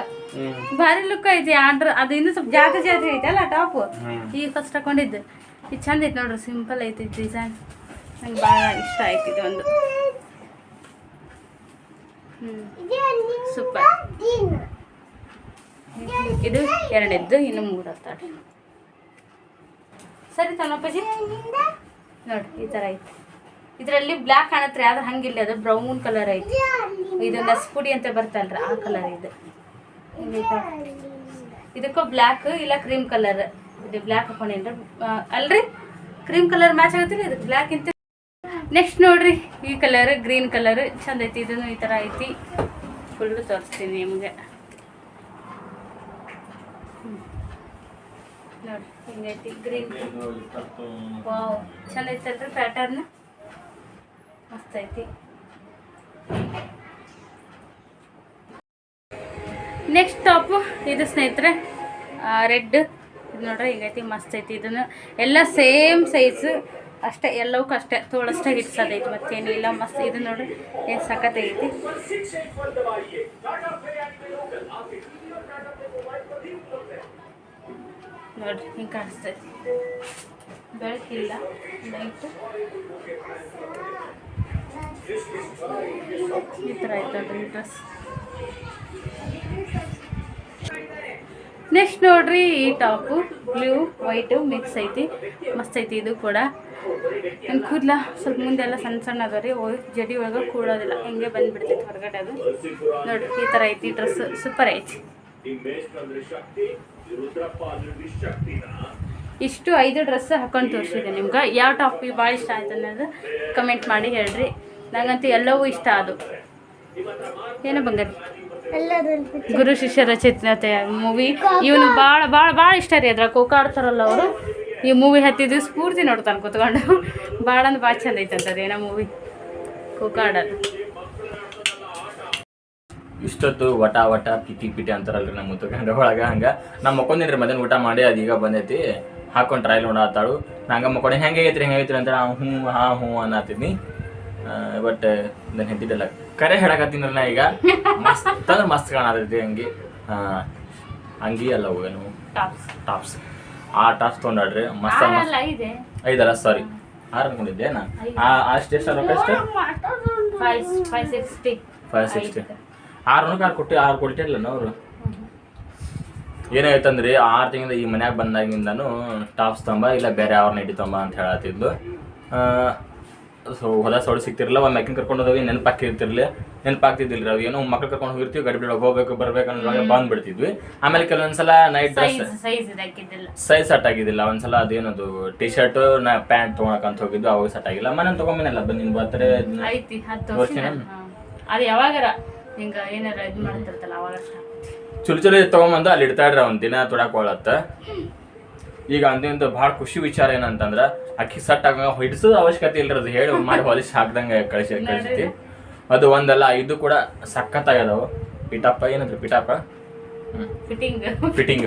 ಭಾರಿ ಲುಕ್ ಐತಿ ಆರ್ಡ್ರ್ ಅದು ಇನ್ನೂ ಸ್ವಲ್ಪ ಜಾತಿ ಜಾತಿ ಅಲ್ಲ ಟಾಪ್ ಈಗ ಫಸ್ಟ್ ಹಾಕೊಂಡಿದ್ದು ಇದು ಚಂದ ಐತಿ ನೋಡ್ರಿ ಸಿಂಪಲ್ ಐತಿ ಡಿಸೈನ್ ನಂಗೆ ಭಾಳ ಇಷ್ಟ ಆಯ್ತು ಇದು ಒಂದು ಸೂಪರ್ ಇದು ಎರಡದ್ದು ಇನ್ನು ಮೂರು ಹತ್ತಾಡ್ರಿ ಸರಿ ತಮ್ಮಪ್ಪಾಜಿ ನೋಡಿ ಈ ಥರ ಐತಿ. ಇದರಲ್ಲಿ ಬ್ಲ್ಯಾಕ್ ಕಾಣತ್ರಿ ಆದ್ರೆ ಹಂಗಿಲ್ಲ ಅದು ಬ್ರೌನ್ ಕಲರ್ ಐತಿ. ಇದು ನಸ್ಪುಡಿ ಅಂತ ಬರ್ತಲ್ರಿ ಆ ಕಲರ್ ಇದು. ಇದಕ್ಕೂ ಬ್ಲ್ಯಾಕ್ ಇಲ್ಲ ಕ್ರೀಮ್ ಕಲರ್ ಇದು ಬ್ಲ್ಯಾಕ್ ಹಾಕೊಂಡೇನ್ರಿ ಅಲ್ರಿ? ಕ್ರೀಮ್ ಕಲರ್ ಮ್ಯಾಚ್ ಆಗತ್ತಿಲ್ಲ ಇದಕ್ಕೆ ಬ್ಲ್ಯಾಕ್ ಇಂತ ನೆಕ್ಸ್ಟ್ ನೋಡ್ರಿ, ಈ ಕಲರ್ ಗ್ರೀನ್ ಕಲರ್ ಚಂದ ಐತಿ, ಇದನ್ನು ಈ ಥರ ಐತಿ. ಫುಲ್ ತೋರಿಸ್ತೀನಿ ನಿಮಗೆ. ನೋಡಿ ಹಿಂಗೈತಿ ಗ್ರೀನ್ ವಾವ್ ಚಂದ ಐತಲ್ರಿ ಪ್ಯಾಟರ್ನ್ ಮಸ್ತ್ ಐತಿ. ನೆಕ್ಸ್ಟ್ ಟಾಪು ಇದು ಸ್ನೇಹಿತರೆ ರೆಡ್ ಇದು ನೋಡ್ರಿ ಹಿಂಗೈತಿ ಮಸ್ತ್ ಐತಿ. ಇದನ್ನು ಎಲ್ಲ ಸೇಮ್ ಸೈಜ್ ಅಷ್ಟೇ ಎಲ್ಲವಕ್ಕೂ ಅಷ್ಟೇ, ತೋಳಷ್ಟೇ ಹಿಡ್ಸೋದೈತಿ ಮತ್ತೇನಿಲ್ಲ ಮಸ್ತ್. ಇದು ನೋಡ್ರಿ, ಏನು ಸಖತ್ತೈತಿ ನೋಡ್ರಿ, ಹಿಂಗೆ ಕಾಣಿಸ್ತೈತಿ ಬೆಳಕಿಲ್ಲ ನೈಟು ಈ ಥರ ಆಯ್ತು ಡ್ರೆಸ್ ನೆಕ್ಸ್ಟ್ ನೋಡ್ರಿ, ಈ ಟಾಪು ಬ್ಲೂ ವೈಟು ಮಿಕ್ಸ್ ಐತಿ, ಮಸ್ತ್ ಐತಿ ಇದು ಕೂಡ. ನನ್ನ ಕೂದಲ ಸ್ವಲ್ಪ ಮುಂದೆಲ್ಲ ಸಣ್ಣ ಸಣ್ಣ ಅದ ರೀ ಜಡಿ ಒಳಗೆ ಕೂಡೋದಿಲ್ಲ, ಹಿಂಗೆ ಬಂದ್ಬಿಡ್ತೈತಿ ಹೊರಗಡೆ ಅದು. ನೋಡ್ರಿ, ಈ ಥರ ಐತಿ ಡ್ರೆಸ್ ಸೂಪರ್ ಐತಿ. ಇಷ್ಟು ಐದು ಡ್ರೆಸ್ ಹಾಕೊಂಡು ತೋರಿಸಿದೆ ನಿಮ್ಗೆ. ಯಾವ ಟಾಪ್ ಭಾಳ ಇಷ್ಟ ಆಯ್ತು ಅನ್ನೋದು ಕಮೆಂಟ್ ಮಾಡಿ ಹೇಳ್ರಿ. ನನಗಂತೂ ಎಲ್ಲವೂ ಇಷ್ಟ ಅದು. ಏನೋ ಬಂಗಾರಿ? ಗುರು ಶಿಷ್ಯರ ಚೈತನ್ಯತೆ ಮೂವಿ ಇವನು ಭಾಳ ಭಾಳ ಭಾಳ ಇಷ್ಟ ರೀ ಅದ್ರಾಗ ಕೋಕಾಡ್ತಾರಲ್ಲ ಆಡ್ತಾರಲ್ಲ ಅವರು. ಈ ಮೂವಿ ಹತ್ತಿದ್ದು ಸ್ಫೂರ್ತಿ ನೋಡ್ತಾನೆ ಕೂತ್ಕೊಂಡು. ಭಾಳ ಅಂದ್ರೆ ಭಾಳ ಚಂದ ಐತೆ ಅಂತದ ಏನೋ ಮೂವಿ ಖೋಖೋ ಆಡೋದು ಇಷ್ಟೊತ್ತು ವಟ ವಟ ಪಿಟಿ ಪಿಟಿ ಅಂತಾರಲ್ರಿ ನಮ್ಮ ಮುತ್ತಗ ಒಳಗೆ ಹಂಗೆ. ಹಂಗ ನಾ ಮಕ್ಕೊಂದಿನ್ರಿ ಮಧ್ಯಾಹ್ನ ಊಟ ಮಾಡಿ ಅದೀಗ ಬಂದೈತಿ. ಹಾಕೊಂಡು ಟ್ರಯಲ್ ನೋಡತ್ತಾಳು ನಂಗೆ ಮಕ್ಕೊಂಡು ಹೆಂಗೆ ಐತ್ರಿ ಹೆಂಗೆ ಅಂತ ಹ್ಞೂ ಹಾ ಹ್ಞೂ ಅನ್ನತ್ತೀನಿ. ಬಟ್ ನನ್ನ ಹೆಂದಿಟ್ಟಲ್ಲ ಕರೆ ಹೇಳಕತ್ತೀನಲ್ಲ ನಾ ಈಗ. ಮಸ್ತ್ ಅಂದ್ರೆ ಮಸ್ತ್ ಕಾಣತೈತಿ ಅಂಗಿ ಅಂಗಿ ಅಲ್ಲ ಏನು? ಟಾಪ್ಸ್ ಟಾಪ್ಸ್ ಆ ಟಾಪ್ಸ್ ತೊಗೊಂಡಾಡ್ರಿ. ಮಸ್ತ್ ಮಸ್ತ್. ಅಲ್ಲ ಇದೆ ಐದಲ್ಲ ಸಾರಿ ಆರು ಅನ್ಕೊಂಡಿದ್ದೆ ನಾ. ಆ ಅಷ್ಟು ಎಷ್ಟು ರೊಕ್ಕ ಎಷ್ಟು ಫೈವ್ ಸಿಕ್ಸ್ಟಿ ಫೈವ್ ಸಿಕ್ಸ್ಟಿ ಆರುನೂರು ಆರು ಕೊಟ್ಟು ಆರು ಕೊಟ್ಟಿರಲ್ಲ ಅವರು. ಏನಾಯ್ತಂದ್ರಿ ಆರು ತಿಂಗಳ ಈ ಮನ್ಯಾಗ ಬಂದಾಗಿಂದನು ಟಾಪ್ಸ್ ತಂಬ ಇಲ್ಲ ಬೇರೆ ಅವ್ರನ್ನ ಹಿಡಿತಂಬ ತಂಬ ಅಂತ ಹೇಳತ್ತಿದ್ಲು. ಸೊ ಹೊಲ ಸೋಡು ಸಿಗ್ತಿರಲಿಲ್ಲ ಒಂದು ಮ್ಯಾಕಿಂಗ್ ಕರ್ಕೊಂಡು ಹೋಗಿ ನೆನಪಾಕಿರ್ತಿರ್ಲಿ ನೆನಪಾಗ್ತಿದ್ದಿಲ್ಲ ಅದು ಏನೋ ಮಕ್ಳು ಕರ್ಕೊಂಡು ಹೋಗಿರ್ತೀವಿ ಗಡಿ ಬಿಡೋಕೆ ಹೋಗ್ಬೇಕು ಬರ್ಬೇಕು ಅನ್ನೋವಾಗ ಬಂದ್ಬಿಡ್ತಿದ್ವಿ. ಆಮೇಲೆ ಕೆಲವೊಂದ್ಸಲ ನೈಟ್ ಡ್ರೆಸ್ ಸೈಜ್ ಸೆಟ್ ಆಗಿದ್ದಿಲ್ಲ. ಒಂದ್ಸಲ ಅದೇನದು ಟಿ ಶರ್ಟ್ ನಾ ಪ್ಯಾಂಟ್ ತೊಗೊಳಕಂತ ಹೋಗಿದ್ದು ಅವಾಗ ಸೆಟ್ ಆಗಿಲ್ಲ. ಮನೆ ತೊಗೊಂಬನಲ್ಲ ಬರ್ತಾರೆ ಐತಿ ಹತ್ತು ತೋರ್ಸ್ತೀನ? ಅದು ಯಾವಾಗಾರ ಹಿಂಗ ಏನಾರ ಇದು ಮಾಡ್ತಿರ್ತಲ್ಲ ಅವಾಗ ಅಷ್ಟ ಚುಲ್ ಚುಲಿ ತೊಗೊಂಬಂದು ಅಲ್ಲಿ ಇಡ್ತಾಡ್ರಿ ಅವ್ನ ದಿನ ತೊಡಕೊಳತ್ತ ಈಗ ಅಂದಿಂದ ಭಾಳ ಖುಷಿ ವಿಚಾರ ಏನಂತಂದ್ರ ಅಕ್ಕಿ ಸಟ್ ಆಗ ಹಿಡಿಸೋದು ಅವಶ್ಯಕತೆ ಇಲ್ರಿ ಅದು. ಹೇಳಿ ಮಾಡಿ ಹೊಲಿಸ್ ಹಾಕ್ದಂಗೆ ಕಳಿಸಿ ಕಳಿಸ್ತಿ ಅದು ಒಂದಲ್ಲ ಇದು ಕೂಡ ಸಖತ್ತಾಗ್ಯದವು. ಪಿಟಪ್ಪ ಏನಂದ್ರೆ ಪಿಟಪ್ಪ ಫಿಟ್ಟಿಂಗ್ ಫಿಟ್ಟಿಂಗ್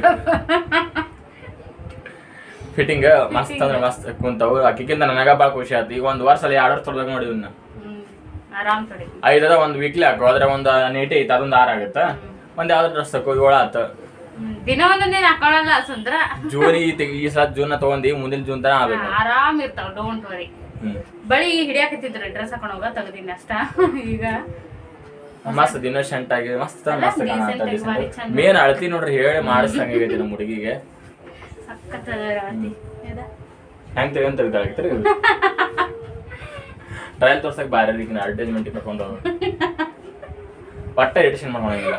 ಫಿಟ್ಟಿಂಗ್ ಮಸ್ತ್ ಅಂದ್ರೆ ಮಸ್ತ್ ಕುಂತವು. ಅಕ್ಕಿಗಿಂತ ನನಗ ಭಾಳ ಖುಷಿ ಆಯ್ತು ಈಗ ಒಂದು ವರ್ಷ ಅಲ್ಲಿ ಎರಡು ತೊಳ್ದಾಗ ನೋಡಿ ಇವ್ನ. ಆರಾಮ್ ತೊಡಿ. ಐದದ ಒಂದು ವೀಕ್ಲಿ ಹಾಕೋ. ಅದ್ರ ಒಂದು ನೇಟಿ ಐತೆ ಅದೊಂದು ಆರು ಆಗುತ್ತೆ? ಒಂದು ಯಾವ್ದು ಡ್ರೆಸ್ ಹಾಕೋ ಏಳು ಆತು. ದಿನ ಒಂದೊಂದೇನು ಹಾಕೊಳಲ್ಲ ಸುಂದ್ರ. ಜೂನ್ ಈ ತಿಂಗ್- ಈ ಸಲ ಜೂನ್ ತಗೊಂಡಿ ಮುಂದಿನ ಜೂನ್ ತರ ಆಗ್ಬೇಕು ಆರಾಮ್ ಇರ್ತಾವ ಡೋಂಟ್ ವರಿ ಹ್ಮ್. ಬಳಿ ಹಿಡಿಯಾಕತ್ತಿದ್ರು ಡ್ರೆಸ್ ಹಾಕೊಂಡು ಹೋಗ ತೆಗ್ದಿನಿ ಅಷ್ಟ. ಈಗ ಮಸ್ತ್ ದಿನ ಶಂಟ್ ಆಗಿ ಮಸ್ತ್ ಮಸ್ತ್ decent ಆಗಿ ಕಾಣತ್ತ ಚಂದ. ಮೇನ್ ಅಳತಿ ನೋಡ್ರಿ ಹೇಳಿ ಮಾಡಿಸ್ದಂಗೈತಿ ನಮ್ಮ ಹುಡುಗಿಗೆ. ಸಖತ್ ರಾತಿ ಹೆಂಗ್ ತೆಗೆದ್ ತೆಗ್ದಾಗಿತ್ರಿ ಟ್ರಯಲ್ ತೋರ್ಸಕ್ ಬಾರಿ ಈಗ ಅಡ್ವರ್ಟೈಸ್ಮೆಂಟ್ ಕರ್ಕೊಂಡು ಹೋಗಿ ಒಟ್ಟ ಎಡಿಷನ್ ಮಾಡ್ಕೊಳಂಗಿಲ್ಲ.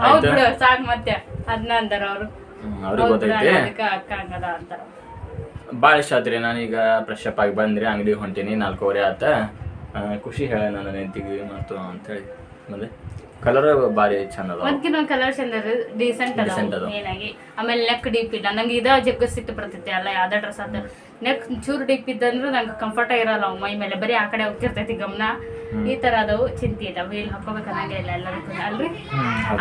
ಹೌದ್ ಬಿಡು ಸಾಕ್ ಮತ್ತೆ. ಅದನ್ನ ಅಂತಾರ ಅವ್ರು. ಹ್ಮ್, ಅವ್ರಿಗೆ ಗೊತ್ತೈತಿ. ಅದಕ್ಕ ಅಕ್ಕ ಹಂಗದ ಅಂತಾರ. ಭಾಳ ಇಷ್ಟ ಆತ್ರಿ ನಾನೀಗ ಫ್ರೆಶ್ ಅಪ್ ಆಗಿ ಬಂದ್ರಿ ಅಂಗಡಿ ಹೊಂಟೀನಿ ನಾಲ್ಕೂವರೆ ಆತ. ಖುಷಿ ಹೇಳ ನನ್ನ ನೆಂತಿಗೆ ಮತ್ತು ಅಂತೇಳಿ. ಮತ್ತೆ? ಕಲರ್ ಭಾರಿ ಚಂದ ಅದ ಒಂದ್ಕಿನ್ನೊಂದ್ ಕಲರ್ ಚಂದ ಡೀಸೆಂಟ್ ಅದ ಏನಾಗಿ ಆಮೇಲೆ ನೆಕ್ ಡೀಪ್ ಇಲ್ಲ. ನಂಗೆ ಇದ ಜಗ್ಗ ಸಿಟ್ಟು ಬರ್ತೈತಿ ಅಲ್ಲ ಯಾವ್ದೇ ಡ್ರೆಸ್ ಅದ ನೆಕ್ ಚೂರು ಡಿಪ್ ಇದ್ದಂದ್ರೆ ನಂಗೆ ಕಂಫರ್ಟ್ ಇರಲ್ಲ ಅವ್ ಮೈ ಮೇಲೆ. ಬರೀ ಆ ಕಡೆ ಹೋಗ್ತಿರ್ತೈತಿ ಗಮನ. ಈ ತರ ಅದಾವು ಚಿಂತೆ ಇಲ್ಲ. ವೀಲ್ ಹಾಕೋಬೇಕು ಅನ್ನಂಗೆ ಇಲ್ಲ ಎಲ್ಲದಕ್ಕೂ ಅಲ್ರಿ?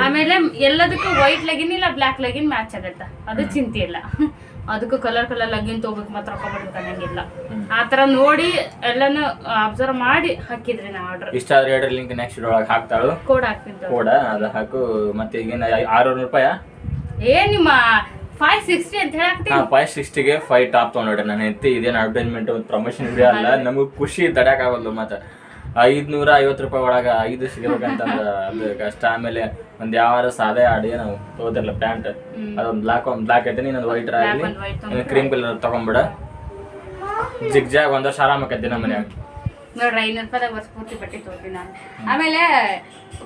ಆಮೇಲೆ ಎಲ್ಲದಕ್ಕೂ ವೈಟ್ ಲಗಿನ್ ಇಲ್ಲ ಬ್ಲ್ಯಾಕ್ ಲಗಿನ್ ಮ್ಯಾಚ್ ಆಗತ್ತ. ಅದು ಚಿಂತೆ ಇಲ್ಲ. ಅದಕ್ಕೂ ಕಲರ್ ಕಲರ್ ಲಗಿನ್ ತಗೋಬೇಕು ಮಾತ್ರ ಹಾಕೋಬೇಕು ಅನ್ನಂಗಿಲ್ಲ ಆತರ ಆ ತರ ನೋಡಿ ಎಲ್ಲಾನು ಅಬ್ಸರ್ವ್ ಮಾಡಿ ಹಾಕಿದ್ರಿ ನಾ ಆರ್ಡರ್ ಇಷ್ಟ ಆದ್ರೆ ಹೇಳ್ರಿ ಲಿಂಕ್ ನೆಕ್ಸ್ಟ್ ಒಳಗೆ ಹಾಕ್ತಾಳು. ಕೋಡ್ ಹಾಕ್ತೀನಿ ಕೋಡ ಅದು ಹಾಕು. ಮತ್ತೆ ಈಗ ಆರುನೂರು ರೂಪಾಯಿ? ಏ ನಿಮ್ಮ ಫೈವ್ ಸಿಕ್ಸ್ಟಿ ಅಂತ ಫೈವ್ ಸಿಕ್ಸ್ಟಿಗೆ ಫೈವ್ ಟಾಪ್ ತೊಗೊಂಡ್ರೆ ನಾನು ಎತ್ತಿ ಇದೇನು ಅಡ್ವರ್ಟೈಸ್ಮೆಂಟ್ ಒಂದು ಪ್ರಮೋಷನ್ ವಿಡಿಯೋ ಅಲ್ಲ ನಮಗೆ ಖುಷಿ ತಡಕ್ಕಾಗಲ್ಲ ಮತ್ತೆ ಐದ್ನೂರ ಐವತ್ತು ರೂಪಾಯಿ ಒಳಗೆ ಐದು ಸಿಗಬೇಕಂತಂದ್ರೆ ಅದು ಕಷ್ಟ. ಆಮೇಲೆ ಒಂದು ಯಾವ ಸಾದೆ ಆಡಿ ನಾವು ತಗೋತಿರಲ್ಲ ಪ್ಯಾಂಟ್ ಅದೊಂದು ಬ್ಲಾಕ್ ಒಂದು ಬ್ಲಾಕ್ ಐತೆ ಇನ್ನೊಂದು ವೈಟ್ ಆಗಲಿ. ಕ್ರೀಮ್ ಕಲರ್ ತಗೊಂಬಿಡ ಜಿಗ್ ಜಾಗ್ ಒಂದ್ ವರ್ಷ ಆರಾಮಕ್ಕೈತಿ ನಮ್ಮ ಮನ್ಯಾಗ ನೋಡ್ರಿ ಐನೂರು ರೂಪಾಯಿದಾಗ ವರ್ಷ ಪೂರ್ತಿ ಬಟ್ಟೆ ತೊಗೊತೀನಿ ನಾನು. ಆಮೇಲೆ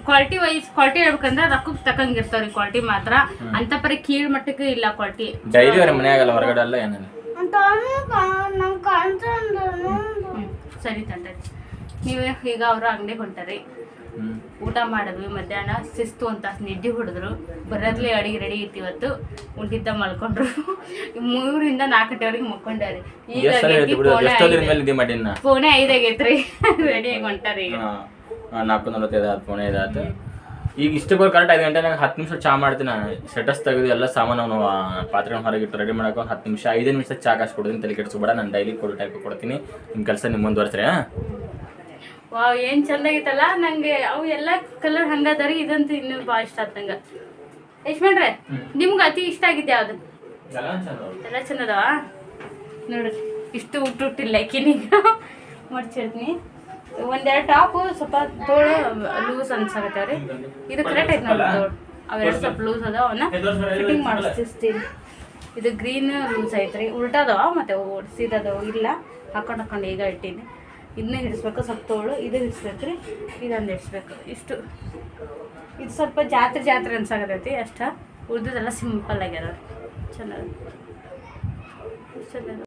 ಕ್ವಾಲಿಟಿ ವೈಸ್ ಕ್ವಾಲಿಟಿ ಹೇಳ್ಬೇಕಂದ್ರೆ ರೊಕ್ಕಕ್ಕೆ ತಕ್ಕಂಗಿರ್ತಾವ್ರಿ ಕ್ವಾಲಿಟಿ ಮಾತ್ರ. ಅಂತ ಪರಿ ಕೀಳ್ ಮಟ್ಟಕ್ಕೆ ಇಲ್ಲ ಕ್ವಾಲಿಟಿ ಡೈಲಿ ಅವ್ರ ಮನೆಯಾಗಲ್ಲ ಹೊರಗಡೆ ಅಲ್ಲ ಏನಿಲ್ಲ ಸರಿ ತಂದೆ. ನೀವು ಈಗ ಅವರು ಅಂಗಡಿಗೆ ಹೊಂಟಾರಿ. ಊಟ ಮಾಡಿದ್ವಿ ಮಧ್ಯಾಹ್ನ ಶಿಸ್ತು ಅಂತ ನಿದ್ದೆ ಹೊಡೆದ್ರು. ಬರೋದ್ಲೇ ಅಡಿಗೆ ರೆಡಿ ಇತ್ತು ಇವತ್ತು. ಉಂಟಿದ್ದ ಮಲ್ಕೊಂಡ್ರು. ಮೂರಿಂದ ನಾಲ್ಕು ಗಂಟೆವರೆಗೆ ಮಲ್ಕೊಂಡಾರಿ. ಈಗ ಫೋನೇ ಐದಾಗೈತ್ರಿ ರೆಡಿ ಆಗಿ ಹೊಂಟಾರಿ ಈಗ. ನಾಲ್ಕು ನಲವತ್ತೈದು ಆತು ಫೋನ್ ಐದಾತು ಈಗ ಇಷ್ಟಕ್ಕೆ ಕರೆಕ್ಟ್ ಐದು ಗಂಟೆ ನಂಗೆ ಹತ್ತು ನಿಮಿಷ ಚಾ ಮಾಡ್ತೀನಿ ನಾನು. ಸೆಟಸ್ ತೆಗೆದು ಎಲ್ಲ ಸಾಮಾನು ಅವನು ಪಾತ್ರೆ ಹೊರಗೆ ಇಟ್ಟು ರೆಡಿ ಮಾಡಕ್ಕೆ ಒಂದು ಹತ್ತು ನಿಮಿಷ ಐದು ನಿಮಿಷ ಚಾ ಕಾಸು ಕೊಡ್ತೀನಿ ತಲೆ ಕೆಡಿಸ್ಬೇಡ ನಾನು ಡೈಲಿ ಕೊಡು ಟೈಪ್ ಕೊಡ್ತೀನಿ. ನಿಮ್ಮ ಕೆಲಸ ನಿಮ್ಮ ಮುಂದುವರ್ಸ್ರಿ ಹಾಂ? ವಾವ್ ಏನ್ ಚಂದ ಆಗೈತಲ್ಲ ನಂಗೆ ಅವು ಎಲ್ಲ ಕಲರ್ ಹಂಗದಾರಿ ಇದಂತೂ ಇನ್ನೂ ಭಾಳ ಇಷ್ಟ ಆತ್ ನಂಗೆ. ಯಶ್ಮಣ್ರೆ ನಿಮ್ಗೆ ಅತಿ ಇಷ್ಟ ಆಗಿದ್ದು ಅದು? ಎಲ್ಲ ಚಂದ ಅದಾವ ನೋಡ್ರಿ ಇಷ್ಟು ಉಟ್ಟು ಉಟ್ಟಿಲ್ಲ ಈಕಿನೀಗ. ಮಡ್ಚಿರ್ತೀನಿ ಒಂದೆರಡು ಟಾಪು ಸ್ವಲ್ಪ ತೋಳು ಲೂಸ್ ಅನ್ಸಾಕತ್ತವ್ರಿ ಇದು ಕರೆಕ್ಟ್ ಐತೆ ನೋಡಿ ತೋಳು. ಅವೆರಡು ಸ್ವಲ್ಪ ಲೂಸ್ ಅದಾವ ಅವನ್ನ. ಫಿಟ್ಟಿಂಗ್ ಮಾಡಿಸ್ತೀನಿ ಇದು ಗ್ರೀನ್ ಲೂಸ್ ಐತ್ರಿ. ಉಲ್ಟಾದವ ಮತ್ತೆ ಸೀದಾದವ? ಇಲ್ಲ. ಹಾಕೊಂಡು ಹಾಕೊಂಡು ಈಗ ಇಟ್ಟೀನಿ. ಇದನ್ನ ಹಿಡಿಸ್ಬೇಕು, ಸ್ವಲ್ಪ ತೋಳು ಇದು ಹಿಡಿಸ್ಬೇಕು ರೀ ಇದೊಂದು ಹಿಡಿಸ್ಬೇಕು. ಇಷ್ಟು. ಇದು ಸ್ವಲ್ಪ ಜಾತ್ರೆ ಜಾತ್ರೆ ಅನ್ಸಾಗತೈತಿ ಅಷ್ಟ. ಉಳ್ದದೆಲ್ಲ ಸಿಂಪಲ್ ಆಗ್ಯದ ಚೆನ್ನಾಗಿ ಚೆನ್ನಾಗಿ